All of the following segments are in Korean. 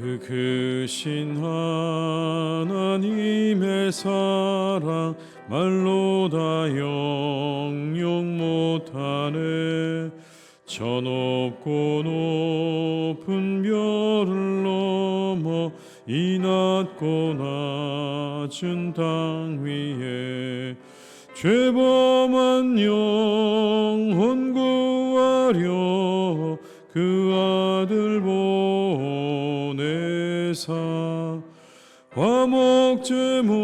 그 크신 하나님의 사랑 말로 다 영영 못하네. 저 높고 높은 별을 넘어 이 낮고 낮은 땅 위에 죄범한 영 그 아들 보내사 화목제물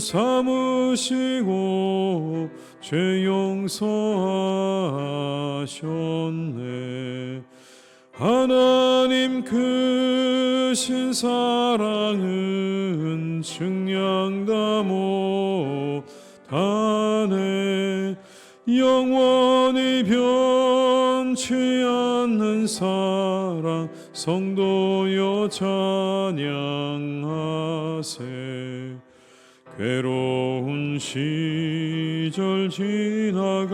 삼으시고 죄 용서하셨네. 하나님 크신 사랑은 증량다 못하네 영원히 변치 않 는 사랑 성도여 찬양하세. 괴로운 시절 지나가고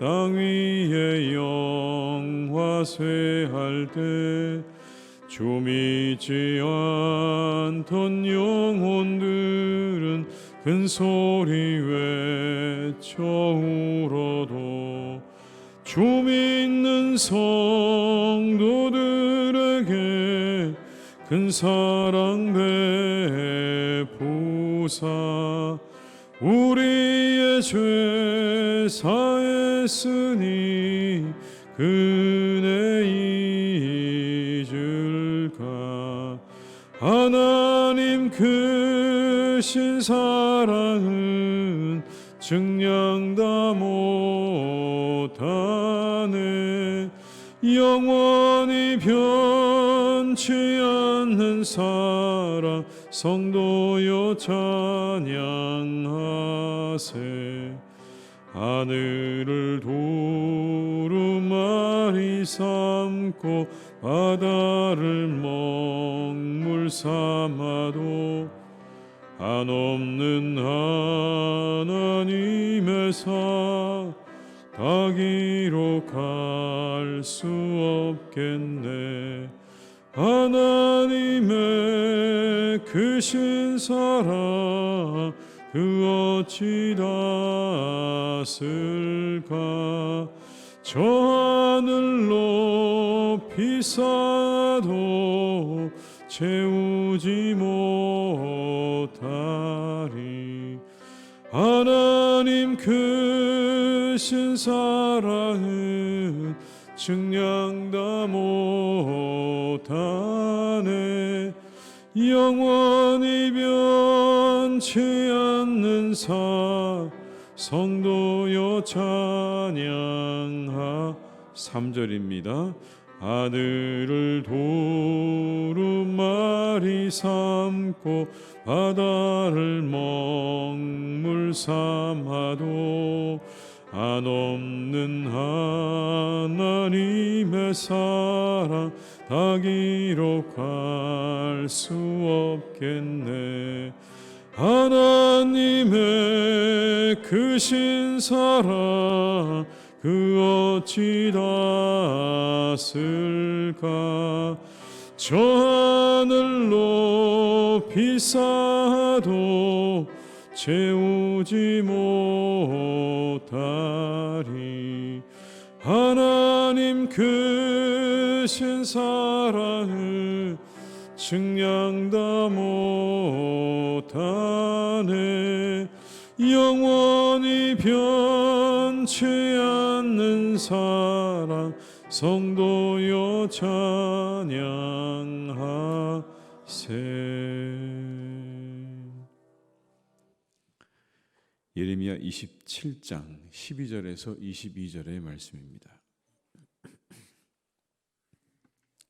땅 위에 영화쇠할 때 주 믿지 않던 영혼들은 큰 소리 외쳐 울어도 주 믿는 성도들에게 큰 사랑 베푸사. 우리의 죄 사했으니 그네 잊을까? 하나님 크신 사랑은 증량 다 못하네. 영원히 변치 않는 사랑 성도여 찬양하세. 하늘을 두루마리 삼고 바다를 먹물 삼아도 한없는 하나님의 사 다 기록할 수 없겠네. 하나님의 크신 사랑 그 어찌 닿았을까? 저 하늘 높이 쌓아도 채우지 못하리. 하나님 크신 사랑은 증량다 못하네. 영원히 변치 않는 사 성도여 찬양하 3절입니다. 하늘을 두루마리 삼고 바다를 먹물 삼아도 한없는 하나님의 사랑 다 기록할 수 없겠네. 하나님의 크신 사랑 그 어찌 닿았을까? 저 하늘 높이 쌓아도 채우지 못하리. 하나님 그신 사랑을 측량다 못하네. 영원히 변치 않는 사랑 성도여 찬양하세. 예레미야 27장 12절에서 22절의 말씀입니다.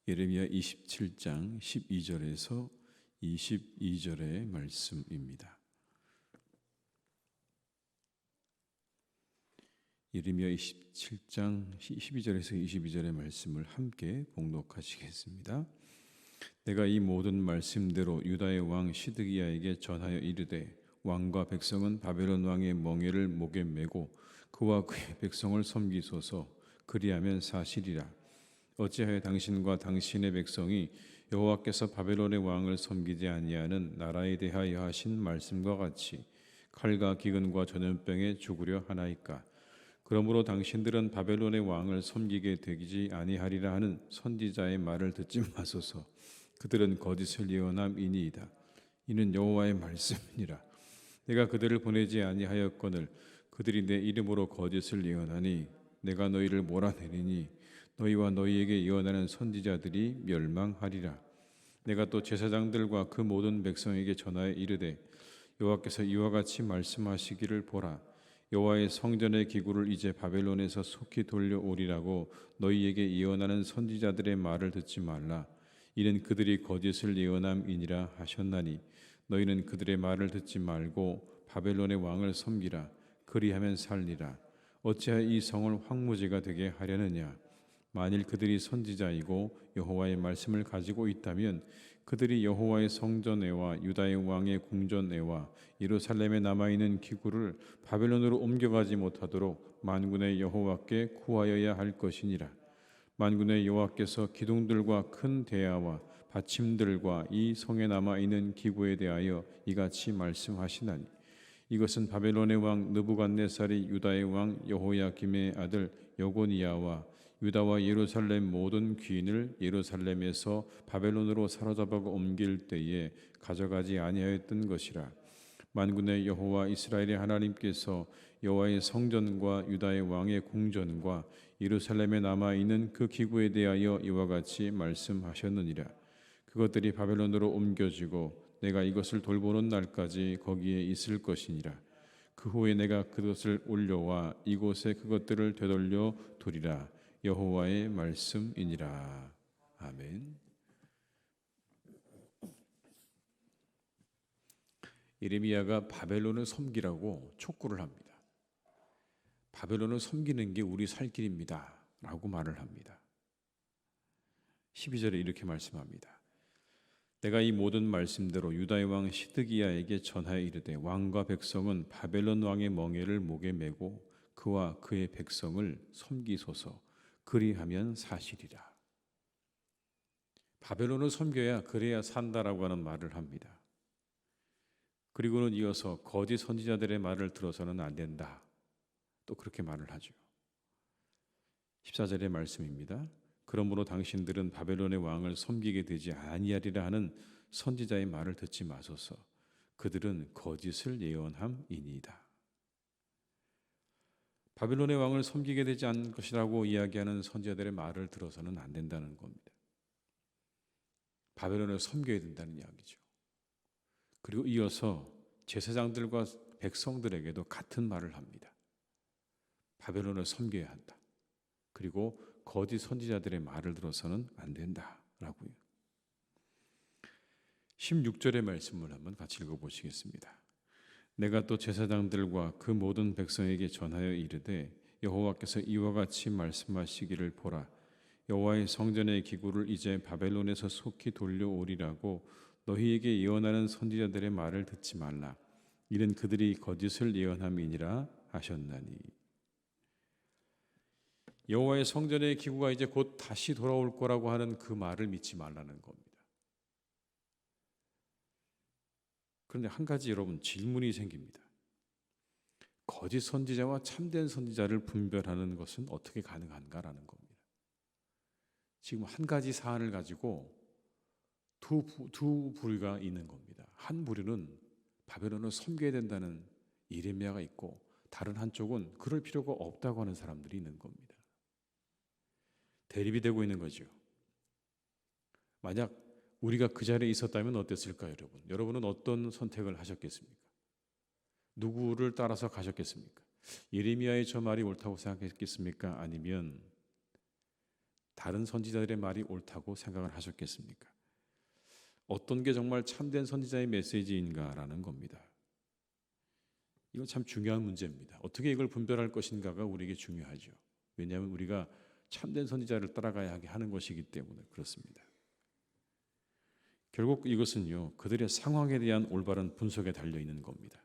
예레미야 27장 12절에서 22절의 말씀입니다. 예레미야 27장 12절에서 22절의 말씀을 함께 봉독하시겠습니다. 내가 이 모든 말씀대로 유다의 왕 시드기야에게 전하여 이르되 왕과 백성은 바벨론 왕의 멍에를 목에 메고 그와 그의 백성을 섬기소서. 그리하면 사실이라. 어찌하여 당신과 당신의 백성이 여호와께서 바벨론의 왕을 섬기지 아니하는 나라에 대하여 하신 말씀과 같이 칼과 기근과 전염병에 죽으려 하나이까? 그러므로 당신들은 바벨론의 왕을 섬기게 되지 아니하리라 하는 선지자의 말을 듣지 마소서. 그들은 거짓을 예언함이니이다. 이는 여호와의 말씀이니라 내가 그들을 보내지 아니하였거늘 그들이 내 이름으로 거짓을 예언하니 내가 너희를 몰아내리니 너희와 너희에게 예언하는 선지자들이 멸망하리라. 내가 또 제사장들과 그 모든 백성에게 전하여 이르되 여호와께서 이와 같이 말씀하시기를 보라. 여호와의 성전의 기구를 이제 바벨론에서 속히 돌려오리라고 너희에게 예언하는 선지자들의 말을 듣지 말라. 이는 그들이 거짓을 예언함이니라 하셨나니 너희는 그들의 말을 듣지 말고 바벨론의 왕을 섬기라. 그리하면 살리라. 어찌하여 이 성을 황무지가 되게 하려느냐? 만일 그들이 선지자이고 여호와의 말씀을 가지고 있다면 그들이 여호와의 성전에와 유다의 왕의 궁전에와 예루살렘에 남아 있는 기구를 바벨론으로 옮겨가지 못하도록 만군의 여호와께 구하여야 할 것이니라. 만군의 여호와께서 기둥들과 큰 대야와 받침들과 이 성에 남아 있는 기구에 대하여 이같이 말씀하시나니 이것은 바벨론의 왕 느부갓네살이 유다의 왕 여호야김의 아들 여고니야와 유다와 예루살렘 모든 귀인을 예루살렘에서 바벨론으로 사로잡아 옮길 때에 가져가지 아니하였던 것이라. 만군의 여호와 이스라엘의 하나님께서 여호와의 성전과 유다의 왕의 궁전과 예루살렘에 남아 있는 그 기구에 대하여 이와 같이 말씀하셨느니라 그것들이 바벨론으로 옮겨지고 내가 이것을 돌보는 날까지 거기에 있을 것이니라 그 후에 내가 그것을 올려와 이곳에 그것들을 되돌려 두리라 여호와의 말씀이니라 아멘. 예레미야가 바벨론을 섬기라고 촉구를 합니다. 바벨론을 섬기는 게 우리 살 길입니다 라고 말을 합니다. 12절에 이렇게 말씀합니다. 내가 이 모든 말씀대로 유다의 왕 시드기야에게 전하여 이르되 왕과 백성은 바벨론 왕의 멍에를 목에 메고 그와 그의 백성을 섬기소서 그리하면 사실이라. 바벨론을 섬겨야 그래야 산다라고 하는 말을 합니다. 그리고는 이어서 거짓 선지자들의 말을 들어서는 안 된다. 또 그렇게 말을 하죠. 14절의 말씀입니다. 그러므로 당신들은 바벨론의 왕을 섬기게 되지 아니하리라 하는 선지자의 말을 듣지 마소서. 그들은 거짓을 예언함이니이다. 바벨론의 왕을 섬기게 되지 않을 것이라고 이야기하는 선지자들의 말을 들어서는 안 된다는 겁니다. 바벨론을 섬겨야 된다는 이야기죠. 그리고 이어서 제사장들과 백성들에게도 같은 말을 합니다. 바벨론을 섬겨야 한다. 그리고 거짓 선지자들의 말을 들어서는 안 된다라고요. 16절의 말씀을 한번 같이 읽어 보시겠습니다. 내가 또 제사장들과 그 모든 백성에게 전하여 이르되 여호와께서 이와 같이 말씀하시기를 보라 여호와의 성전의 기구를 이제 바벨론에서 속히 돌려오리라고 너희에게 예언하는 선지자들의 말을 듣지 말라 이는 그들이 거짓을 예언함이니라 하셨나니 여호와의 성전의 기구가 이제 곧 다시 돌아올 거라고 하는 그 말을 믿지 말라는 겁니다. 그런데 한 가지 여러분 질문이 생깁니다. 거짓 선지자와 참된 선지자를 분별하는 것은 어떻게 가능한가라는 겁니다. 지금 한 가지 사안을 가지고 두, 부- 두 부류가 있는 겁니다. 한 부류는 바벨론을 섬겨야 된다는 이레미야가 있고 다른 한쪽은 그럴 필요가 없다고 하는 사람들이 있는 겁니다. 대립이 되고 있는 거죠. 만약 우리가 그 자리에 있었다면 어땠을까요, 여러분? 여러분은 어떤 선택을 하셨겠습니까? 누구를 따라서 가셨겠습니까? 예레미야의 저 말이 옳다고 생각했겠습니까? 아니면 다른 선지자들의 말이 옳다고 생각을 하셨겠습니까? 어떤 게 정말 참된 선지자의 메시지인가라는 겁니다. 이건 참 중요한 문제입니다. 어떻게 이걸 분별할 것인가가 우리에게 중요하죠. 왜냐하면 우리가 참된 선지자를 따라가야 하는 것이기 때문에 그렇습니다. 결국 이것은요, 그들의 상황에 대한 올바른 분석에 달려 있는 겁니다.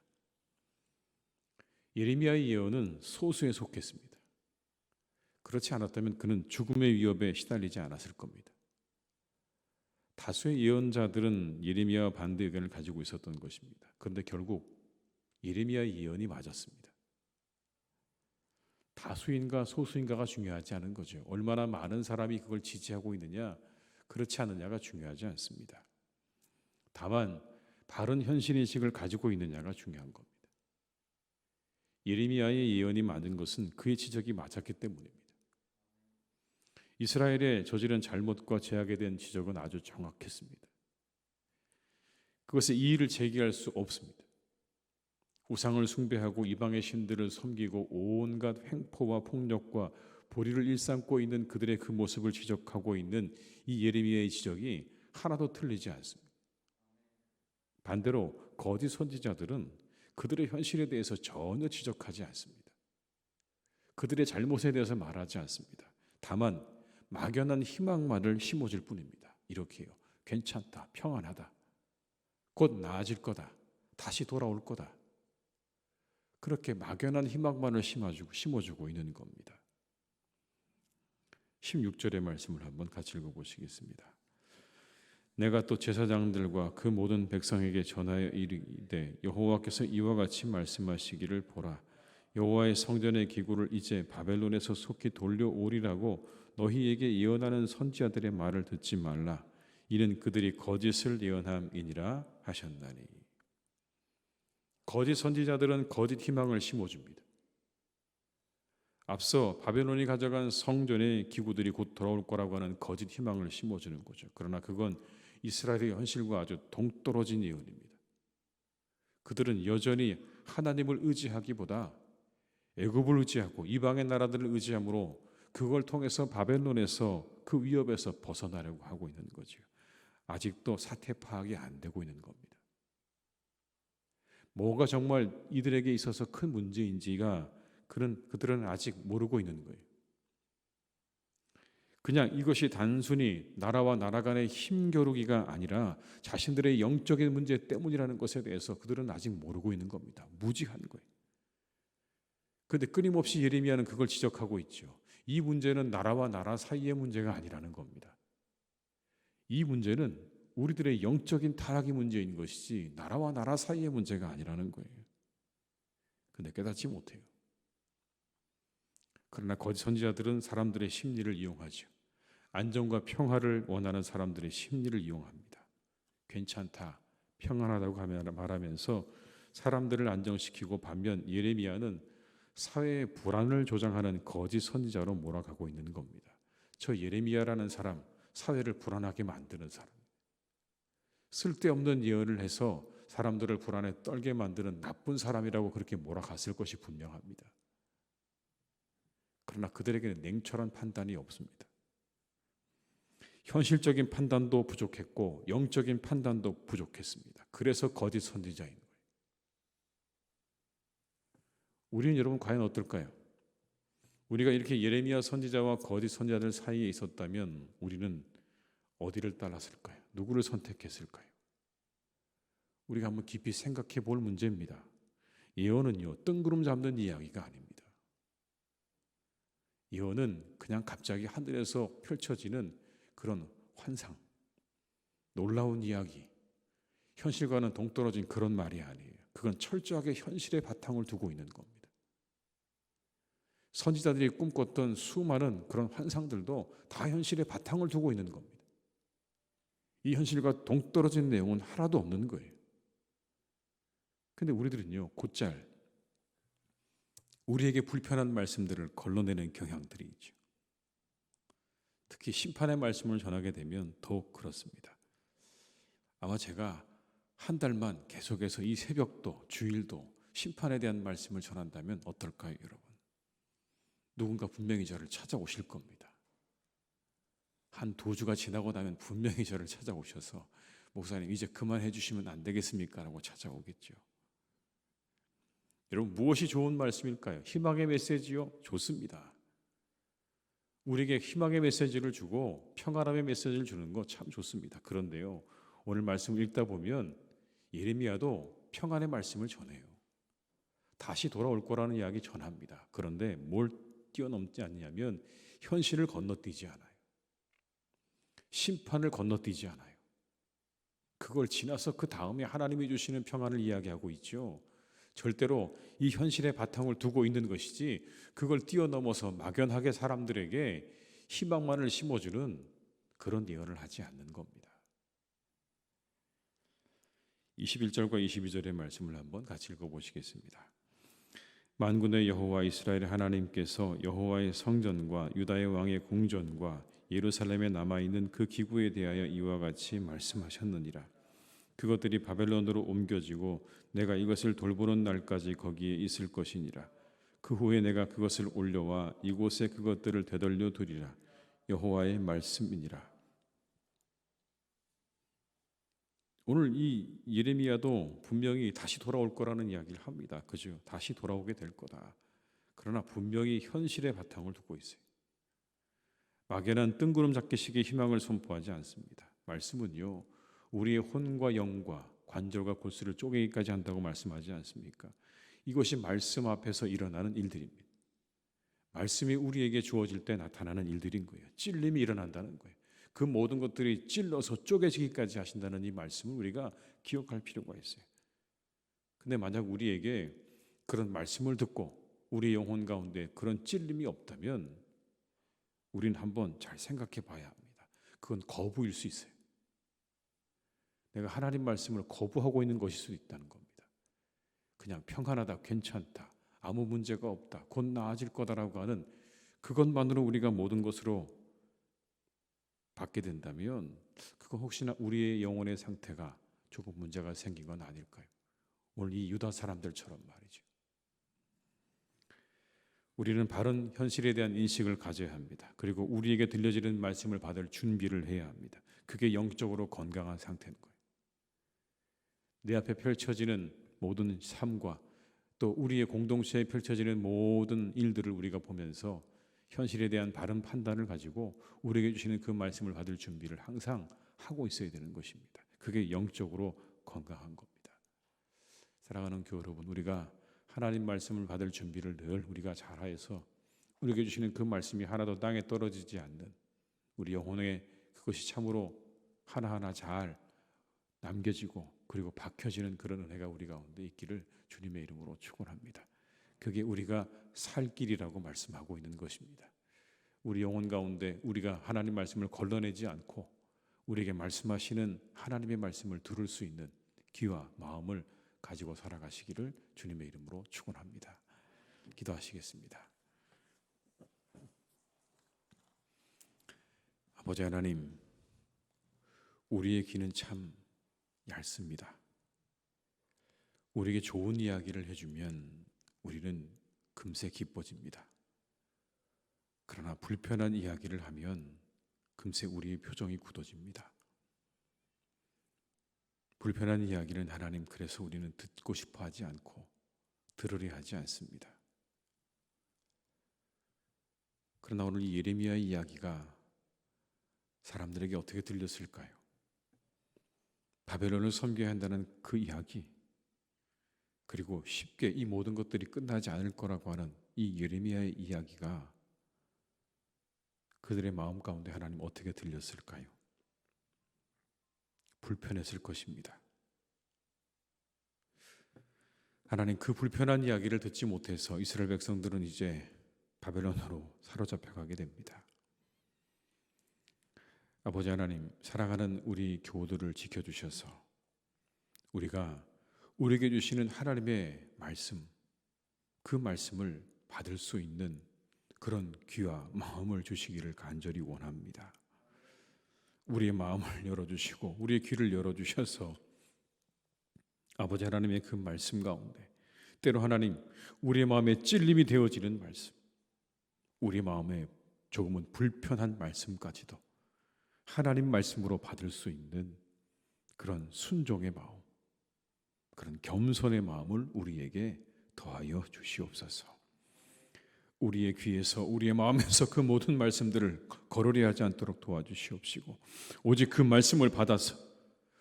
예레미야의 예언은 소수에 속했습니다. 그렇지 않았다면 그는 죽음의 위협에 시달리지 않았을 겁니다. 다수의 예언자들은 예레미야와 반대 의견을 가지고 있었던 것입니다. 그런데 결국 예레미야의 예언이 맞았습니다. 다수인가 소수인가가 중요하지 않은 거죠. 얼마나 많은 사람이 그걸 지지하고 있느냐, 그렇지 않느냐가 중요하지 않습니다. 다만 바른 현실 인식을 가지고 있느냐가 중요한 겁니다. 예레미야의 예언이 맞은 것은 그의 지적이 맞았기 때문입니다. 이스라엘의 저지른 잘못과 제약에 대한 지적은 아주 정확했습니다. 그것에 이의를 제기할 수 없습니다. 우상을 숭배하고 이방의 신들을 섬기고 온갖 횡포와 폭력과 보리를 일삼고 있는 그들의 그 모습을 지적하고 있는 이 예레미야의 지적이 하나도 틀리지 않습니다. 반대로 거짓 선지자들은 그들의 현실에 대해서 전혀 지적하지 않습니다. 그들의 잘못에 대해서 말하지 않습니다. 다만 막연한 희망만을 심어줄 뿐입니다. 이렇게요. 괜찮다. 평안하다. 곧 나아질 거다. 다시 돌아올 거다. 그렇게 막연한 희망만을 심어주고, 심어주고 있는 겁니다. 16절의 말씀을 한번 같이 읽어보시겠습니다. 내가 또 제사장들과 그 모든 백성에게 전하여 이르되 여호와께서 이와 같이 말씀하시기를 보라 여호와의 성전의 기구를 이제 바벨론에서 속히 돌려오리라고 너희에게 예언하는 선지자들의 말을 듣지 말라 이는 그들이 거짓을 예언함이니라 하셨나니 거짓 선지자들은 거짓 희망을 심어줍니다. 앞서 바벨론이 가져간 성전의 기구들이 곧 돌아올 거라고 하는 거짓 희망을 심어주는 거죠. 그러나 그건 이스라엘의 현실과 아주 동떨어진 예언입니다. 그들은 여전히 하나님을 의지하기보다 애굽을 의지하고 이방의 나라들을 의지함으로 그걸 통해서 바벨론에서 그 위협에서 벗어나려고 하고 있는 거죠. 아직도 사태 파악이 안 되고 있는 겁니다. 뭐가 정말 이들에게 있어서 큰 문제인지가 그는 그들은 아직 모르고 있는 거예요. 그냥 이것이 단순히 나라와 나라 간의 힘겨루기가 아니라 자신들의 영적인 문제 때문이라는 것에 대해서 그들은 아직 모르고 있는 겁니다. 무지한 거예요. 그런데 끊임없이 예레미야는 그걸 지적하고 있죠. 이 문제는 나라와 나라 사이의 문제가 아니라는 겁니다. 이 문제는 우리들의 영적인 타락의 문제인 것이지 나라와 나라 사이의 문제가 아니라는 거예요. 근데 깨닫지 못해요. 그러나 거짓 선지자들은 사람들의 심리를 이용하죠. 안정과 평화를 원하는 사람들의 심리를 이용합니다. 괜찮다, 평안하다고 말하면서 사람들을 안정시키고 반면 예레미야는 사회의 불안을 조장하는 거짓 선지자로 몰아가고 있는 겁니다. 저 예레미야라는 사람, 사회를 불안하게 만드는 사람. 쓸데없는 예언을 해서 사람들을 불안에 떨게 만드는 나쁜 사람이라고 그렇게 몰아갔을 것이 분명합니다. 그러나 그들에게는 냉철한 판단이 없습니다. 현실적인 판단도 부족했고 영적인 판단도 부족했습니다. 그래서 거짓 선지자인 거예요. 우리는 여러분 과연 어떨까요? 우리가 이렇게 예레미야 선지자와 거짓 선지자들 사이에 있었다면 우리는 어디를 따랐을까요? 누구를 선택했을까요? 우리가 한번 깊이 생각해 볼 문제입니다. 예언은요, 뜬구름 잡는 이야기가 아닙니다. 예언은 그냥 갑자기 하늘에서 펼쳐지는 그런 환상, 놀라운 이야기, 현실과는 동떨어진 그런 말이 아니에요. 그건 철저하게 현실의 바탕을 두고 있는 겁니다. 선지자들이 꿈꿨던 수많은 그런 환상들도 다 현실에 바탕을 두고 있는 겁니다. 이 현실과 동떨어진 내용은 하나도 없는 거예요. 근데 우리들은요, 곧잘 우리에게 불편한 말씀들을 걸러내는 경향들이 있죠. 특히 심판의 말씀을 전하게 되면 더욱 그렇습니다. 아마 제가 한 달만 계속해서 이 새벽도 주일도 심판에 대한 말씀을 전한다면 어떨까요, 여러분? 누군가 분명히 저를 찾아오실 겁니다. 한 두 주가 지나고 나면 분명히 저를 찾아오셔서 목사님 이제 그만해 주시면 안 되겠습니까? 라고 찾아오겠죠. 여러분 무엇이 좋은 말씀일까요? 희망의 메시지요? 좋습니다. 우리에게 희망의 메시지를 주고 평안함의 메시지를 주는 거 참 좋습니다. 그런데요. 오늘 말씀을 읽다 보면 예레미야도 평안의 말씀을 전해요. 다시 돌아올 거라는 이야기 전합니다. 그런데 뭘 뛰어넘지 않냐면 현실을 건너뛰지 않아요. 심판을 건너뛰지 않아요. 그걸 지나서 그 다음에 하나님이 주시는 평안을 이야기하고 있죠. 절대로 이 현실의 바탕을 두고 있는 것이지 그걸 뛰어넘어서 막연하게 사람들에게 희망만을 심어주는 그런 예언을 하지 않는 겁니다. 21절과 22절의 말씀을 한번 같이 읽어보시겠습니다. 만군의 여호와 이스라엘 하나님께서 여호와의 성전과 유다의 왕의 궁전과 예루살렘에 남아 있는 그 기구에 대하여 이와 같이 말씀하셨느니라. 그것들이 바벨론으로 옮겨지고 내가 이것을 돌보는 날까지 거기에 있을 것이니라. 그 후에 내가 그것을 올려와 이곳에 그것들을 되돌려 두리라. 여호와의 말씀이니라. 오늘 이 예레미야도 분명히 다시 돌아올 거라는 이야기를 합니다. 그죠? 다시 돌아오게 될 거다. 그러나 분명히 현실의 바탕을 두고 있어요. 막연한 뜬구름 잡기식의 희망을 선포하지 않습니다. 말씀은요, 우리의 혼과 영과 관절과 골수를 쪼개기까지 한다고 말씀하지 않습니까? 이것이 말씀 앞에서 일어나는 일들입니다. 말씀이 우리에게 주어질 때 나타나는 일들인 거예요. 찔림이 일어난다는 거예요. 그 모든 것들이 찔러서 쪼개지기까지 하신다는 이 말씀을 우리가 기억할 필요가 있어요. 근데 만약 우리에게 그런 말씀을 듣고 우리 영혼 가운데 그런 찔림이 없다면 우리는 한번 잘 생각해 봐야 합니다. 그건 거부일 수 있어요. 내가 하나님 말씀을 거부하고 있는 것일 수도 있다는 겁니다. 그냥 평안하다, 괜찮다, 아무 문제가 없다, 곧 나아질 거다라고 하는 그것만으로 우리가 모든 것으로 받게 된다면 그건 혹시나 우리의 영혼의 상태가 조금 문제가 생긴 건 아닐까요? 오늘 이 유다 사람들처럼 말이죠. 우리는 바른 현실에 대한 인식을 가져야 합니다. 그리고 우리에게 들려지는 말씀을 받을 준비를 해야 합니다. 그게 영적으로 건강한 상태인 거예요. 내 앞에 펼쳐지는 모든 삶과 또 우리의 공동체에 펼쳐지는 모든 일들을 우리가 보면서 현실에 대한 바른 판단을 가지고 우리에게 주시는 그 말씀을 받을 준비를 항상 하고 있어야 되는 것입니다. 그게 영적으로 건강한 겁니다. 사랑하는 교회 여러분, 우리가 하나님 말씀을 받을 준비를 늘 우리가 잘하여서 우리에게 주시는 그 말씀이 하나도 땅에 떨어지지 않는 우리 영혼에 그것이 참으로 하나하나 잘 남겨지고 그리고 박혀지는 그런 은혜가 우리 가운데 있기를 주님의 이름으로 축원합니다. 그게 우리가 살 길이라고 말씀하고 있는 것입니다. 우리 영혼 가운데 우리가 하나님 말씀을 걸러내지 않고 우리에게 말씀하시는 하나님의 말씀을 들을 수 있는 귀와 마음을 가지고 살아가시기를 주님의 이름으로 축원합니다. 기도하시겠습니다. 아버지 하나님, 우리의 귀는 참 얇습니다. 우리에게 좋은 이야기를 해주면 우리는 금세 기뻐집니다. 그러나 불편한 이야기를 하면 금세 우리의 표정이 굳어집니다. 불편한 이야기는 하나님 그래서 우리는 듣고 싶어 하지 않고 들으려 하지 않습니다. 그러나 오늘 이 예레미야의 이야기가 사람들에게 어떻게 들렸을까요? 바벨론을 섬겨야 한다는 그 이야기 그리고 쉽게 이 모든 것들이 끝나지 않을 거라고 하는 이 예레미야의 이야기가 그들의 마음 가운데 하나님 어떻게 들렸을까요? 불편했을 것입니다. 하나님 그 불편한 이야기를 듣지 못해서 이스라엘 백성들은 이제 바벨론으로 사로잡혀 가게 됩니다. 아버지 하나님, 사랑하는 우리 교우들을 지켜 주셔서 우리가 우리에게 주시는 하나님의 말씀 그 말씀을 받을 수 있는 그런 귀와 마음을 주시기를 간절히 원합니다. 우리의 마음을 열어주시고 우리의 귀를 열어주셔서 아버지 하나님의 그 말씀 가운데 때로 하나님 우리의 마음에 찔림이 되어지는 말씀 우리 마음에 조금은 불편한 말씀까지도 하나님 말씀으로 받을 수 있는 그런 순종의 마음 그런 겸손의 마음을 우리에게 더하여 주시옵소서. 우리의 귀에서 우리의 마음에서 그 모든 말씀들을 거르리 하지 않도록 도와주시옵시고 오직 그 말씀을 받아서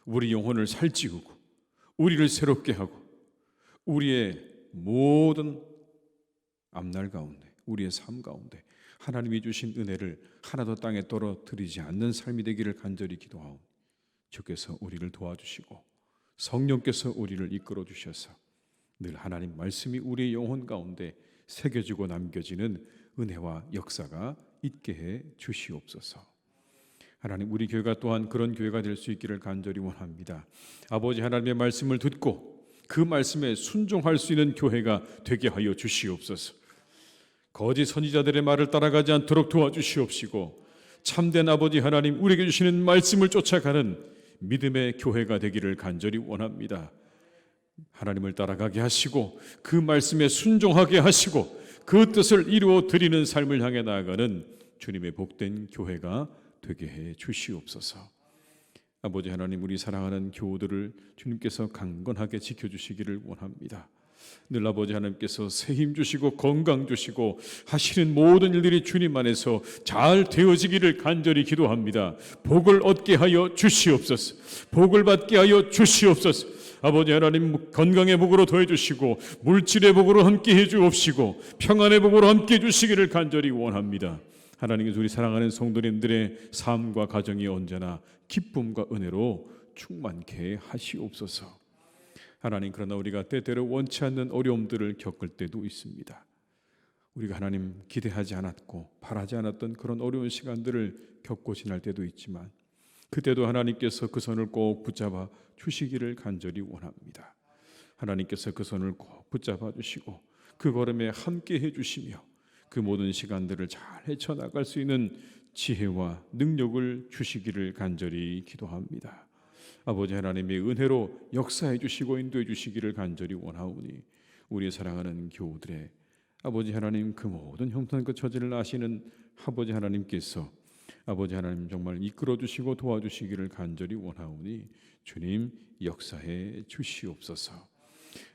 우리 영혼을 살찌우고 우리를 새롭게 하고 우리의 모든 앞날 가운데 우리의 삶 가운데 하나님이 주신 은혜를 하나도 땅에 떨어뜨리지 않는 삶이 되기를 간절히 기도하오 주께서 우리를 도와주시고 성령께서 우리를 이끌어 주셔서 늘 하나님 말씀이 우리의 영혼 가운데 새겨지고 남겨지는 은혜와 역사가 있게 해 주시옵소서. 하나님 우리 교회가 또한 그런 교회가 될 수 있기를 간절히 원합니다. 아버지 하나님의 말씀을 듣고 그 말씀에 순종할 수 있는 교회가 되게 하여 주시옵소서. 거짓 선지자들의 말을 따라가지 않도록 도와주시옵시고 참된 아버지 하나님 우리에게 주시는 말씀을 쫓아가는 믿음의 교회가 되기를 간절히 원합니다. 하나님을 따라가게 하시고 그 말씀에 순종하게 하시고 그 뜻을 이루어 드리는 삶을 향해 나아가는 주님의 복된 교회가 되게 해 주시옵소서. 아버지 하나님 우리 사랑하는 교우들을 주님께서 강건하게 지켜 주시기를 원합니다. 늘 아버지 하나님께서 새 힘 주시고 건강 주시고 하시는 모든 일들이 주님 안에서 잘 되어지기를 간절히 기도합니다. 복을 얻게 하여 주시옵소서. 복을 받게 하여 주시옵소서. 아버지 하나님 건강의 복으로 더해 주시고 물질의 복으로 함께 해 주옵시고 평안의 복으로 함께 해 주시기를 간절히 원합니다. 하나님께서 우리 사랑하는 성도님들의 삶과 가정이 언제나 기쁨과 은혜로 충만케 하시옵소서. 하나님 그러나 우리가 때때로 원치 않는 어려움들을 겪을 때도 있습니다. 우리가 하나님 기대하지 않았고 바라지 않았던 그런 어려운 시간들을 겪고 지날 때도 있지만 그때도 하나님께서 그 손을 꼭 붙잡아 주시기를 간절히 원합니다. 하나님께서 그 손을 꼭 붙잡아 주시고 그 걸음에 함께 해 주시며 그 모든 시간들을 잘 헤쳐 나갈 수 있는 지혜와 능력을 주시기를 간절히 기도합니다. 아버지 하나님의 은혜로 역사해 주시고 인도해 주시기를 간절히 원하오니 우리 사랑하는 교우들의 아버지 하나님 그 모든 형편 그 처지를 아시는 아버지 하나님께서 아버지 하나님 정말 이끌어 주시고 도와주시기를 간절히 원하오니 주님 역사해 주시옵소서.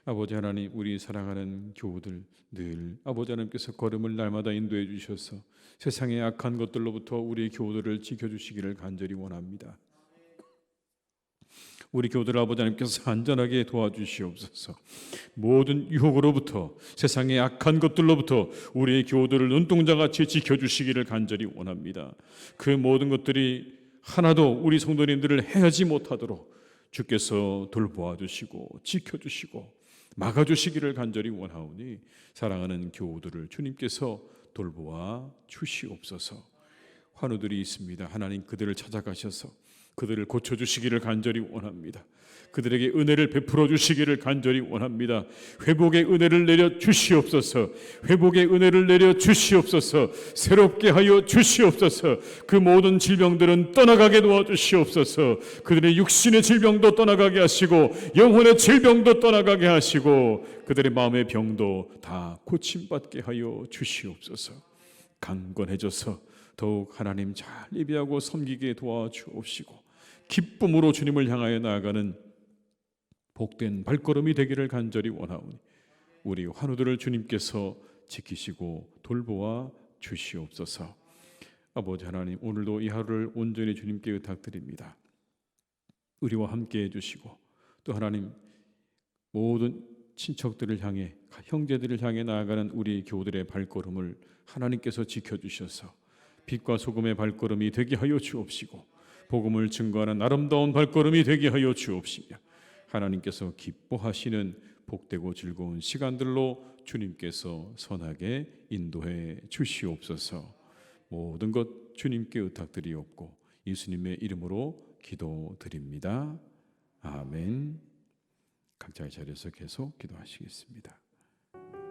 아버지 하나님 우리 사랑하는 교우들 늘 아버지 하나님께서 걸음을 날마다 인도해 주셔서 세상의 악한 것들로부터 우리 교우들을 지켜 주시기를 간절히 원합니다. 우리 교우들 아버지 하나님께서 안전하게 도와주시옵소서. 모든 유혹으로부터 세상의 악한 것들로부터 우리의 교우들을 눈동자같이 지켜주시기를 간절히 원합니다. 그 모든 것들이 하나도 우리 성도님들을 해하지 못하도록 주께서 돌보아 주시고 지켜 주시고 막아 주시기를 간절히 원하오니 사랑하는 교우들을 주님께서 돌보아 주시옵소서. 환우들이 있습니다. 하나님 그들을 찾아가셔서 그들을 고쳐 주시기를 간절히 원합니다. 그들에게 은혜를 베풀어 주시기를 간절히 원합니다. 회복의 은혜를 내려 주시옵소서. 회복의 은혜를 내려 주시옵소서. 새롭게 하여 주시옵소서. 그 모든 질병들은 떠나가게 도와 주시옵소서. 그들의 육신의 질병도 떠나가게 하시고 영혼의 질병도 떠나가게 하시고 그들의 마음의 병도 다 고침 받게 하여 주시옵소서. 강건해져서 더욱 하나님 잘 예배하고 섬기게 도와 주옵시고 기쁨으로 주님을 향하여 나아가는 복된 발걸음이 되기를 간절히 원하오니 우리 환우들을 주님께서 지키시고 돌보아 주시옵소서. 아버지 하나님 오늘도 이 하루를 온전히 주님께 의탁드립니다. 우리와 함께 해주시고 또 하나님 모든 친척들을 향해 형제들을 향해 나아가는 우리 교우들의 발걸음을 하나님께서 지켜주셔서 빛과 소금의 발걸음이 되게 하여 주옵시고 복음을 증거하는 아름다운 발걸음이 되게 하여 주옵시며 하나님께서 기뻐하시는 복되고 즐거운 시간들로 주님께서 선하게 인도해 주시옵소서. 모든 것 주님께 의탁드리옵고 예수님의 이름으로 기도드립니다. 아멘. 각자의 자리에서 계속 기도하시겠습니다.